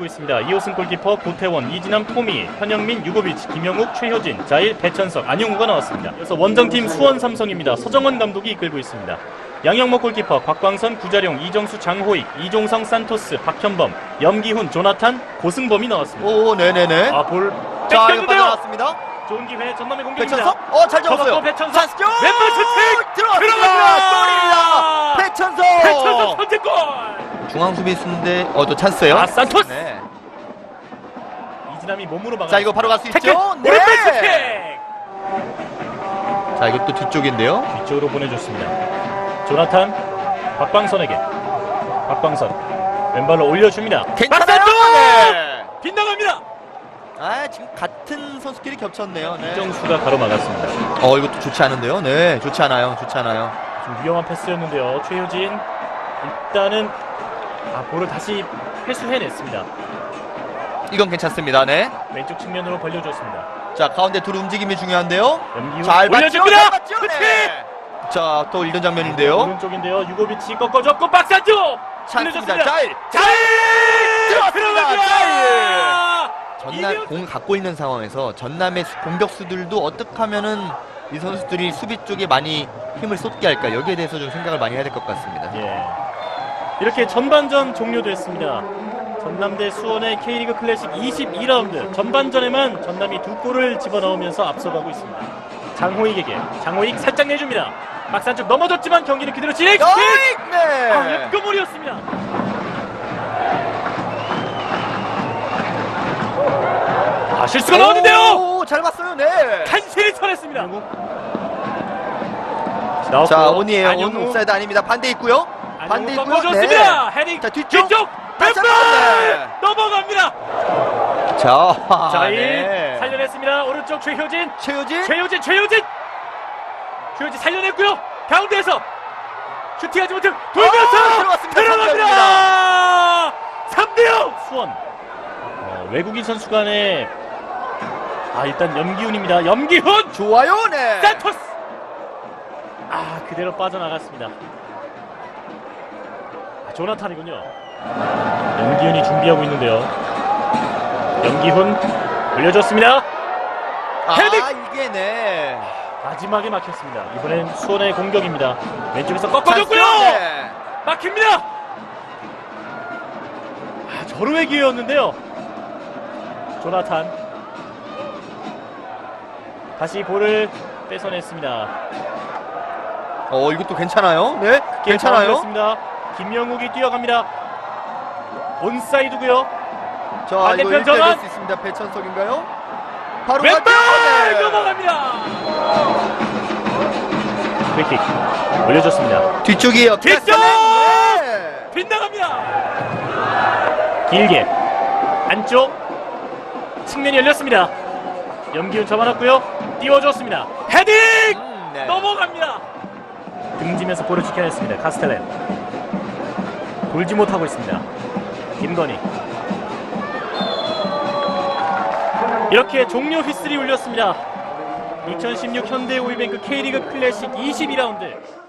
있습니다. 이호승 골키퍼, 고태원, 이진남, 토미, 현영민, 유고비치, 김영욱, 최효진, 자일, 배천석, 안용우가 나왔습니다. 그래서 원정팀 수원 삼성입니다. 서정원 감독이 이끌고 있습니다. 양영목 골키퍼, 곽광선, 구자룡, 이정수, 장호익, 이종성, 산토스, 박현범, 염기훈, 조나탄, 고승범이 나왔습니다. 오, 네네네. 아, 볼 자, 이거 뺏겼는데요. 빠져나왔습니다. 좋은 기회 전남의 공격입니다. 배천석? 어, 잘 잡았어요. 접었고 배천석. 찬스죠? 왼발 슈팅! 들어갑니다. 들어갑니다. 골입니다. 배천석. 배천석 선제골! 중앙 수비수인데 어, 또 찬스예요. 아, 산토스! 네. 이진남이 몸으로 막아. 자, 이거 바로 갈 수! 있죠? 네. 오른발 슈팅! 자, 이것도 뒤쪽인데요. 뒤쪽으로 보내줬습니다. 조나탄 박광선에게 박광선 왼발로 올려줍니다. 괜찮아요. 네. 빗나갑니다. 아, 지금 같은 선수끼리 겹쳤네요. 네. 이정수가 가로막았습니다. 어, 이것도 좋지 않은데요. 네, 좋지 않아요. 좋지 않아요. 좀 위험한 패스였는데요. 최효진 일단은 아, 볼을 다시 회수해냈습니다. 이건 괜찮습니다. 네. 왼쪽 측면으로 벌려줬습니다. 자, 가운데 둘 움직임이 중요한데요. 잘? 올려줍니다. 잘? 그치? 네. 자, 또 이런 장면인데요. 오른쪽인데요. 유고비치 꺾어줬고 박스 안쪽 찬스입니다. 올려줬습니다. 자일. 자일 들어갔습니다. 들어갑니다. 전남 공 갖고 있는 상황에서 전남의 수- 공격수들도 어떻게 하면은 이 선수들이 수비 쪽에 많이 힘을 쏟게 할까 여기에 대해서 좀 생각을 많이 해야 될 것 같습니다. 예. 이렇게 전반전 종료됐습니다. 전남 대 수원의 K리그 클래식 22라운드 전반전에만 전남이 두 골을 집어넣으면서 앞서가고 있습니다. 장호익에게 장호익 살짝 내줍니다. 막산 쪽 넘어졌지만 경기는 그대로 진행. 네. 아, 역금물이었습니다. 아, 실수가 나왔는데요. 오, 잘 봤어요. 네. 간신히 쳐냈습니다. 자, 온이에요. 온 안영우. 옵사이드 아닙니다. 반대 있고요. 반대 있고요. 꺾어줬습니다. 헤딩 자, 뒤쪽. 뒤쪽 왼발 네. 넘어갑니다. 자, 자 이 네. 살려냈습니다. 오른쪽 최효진, 최효진. 최효진, 최효진, 최효진 살려냈고요. 가운데에서 슈팅하지 못해 돌면서 아. 들어갑니다. 3대0 수원. 어, 외국인 선수 간에 아 일단 염기훈입니다. 염기훈 좋아요. 네. 산토스. 아 그대로 빠져나갔습니다. 아, 조나탄이군요. 염기훈이 준비하고 있는데요. 염기훈 올려줬습니다. 아, 헤딩! 이게 네. 마지막에 막혔습니다. 이번엔 수원의 공격입니다. 왼쪽에서 꺾어줬고요. 찬스요? 네. 막힙니다. 아, 절호의 기회였는데요. 조나탄 다시 볼을 뺏어냈습니다. 어, 이것도 괜찮아요. 네. 괜찮아요. 습니다 김영욱이 뛰어갑니다. 온사이드고요. 자, 반대편 이거 1대 전환. 될수 있습니다. 배천석인가요? 바로 왼발. 네. 넘어갑니다. 프리킥 올려줬습니다. 뒤쪽이에요. 뒤쪽! 네. 빗나갑니다. 길게 안쪽 측면이 열렸습니다. 염기훈 잡아놨고요. 띄워줬습니다. 헤딩 음, 네. 넘어갑니다. 등지면서 볼을 지켜냈습니다. 카스텔렌 돌지 못하고 있습니다. 김건희 이렇게 종료 휘슬이 울렸습니다. 2016 현대오일뱅크 K리그 클래식 22라운드